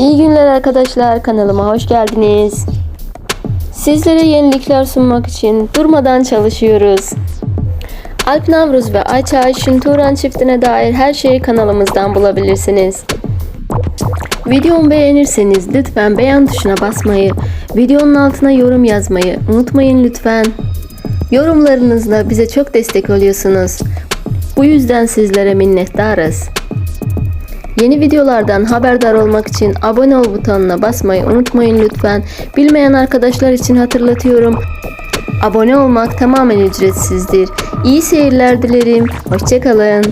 İyi günler arkadaşlar. Kanalıma hoş geldiniz. Sizlere yenilikler sunmak için durmadan çalışıyoruz. Alp Navruz ve Ayça Ayşin Turan çiftine dair her şeyi kanalımızdan bulabilirsiniz. Videomu beğenirseniz lütfen beğen tuşuna basmayı, videonun altına yorum yazmayı unutmayın lütfen. Yorumlarınızla bize çok destek oluyorsunuz. Bu yüzden sizlere minnettarız. Yeni videolardan haberdar olmak için abone ol butonuna basmayı unutmayın lütfen. Bilmeyen arkadaşlar için hatırlatıyorum. Abone olmak tamamen ücretsizdir. İyi seyirler dilerim. Hoşçakalın.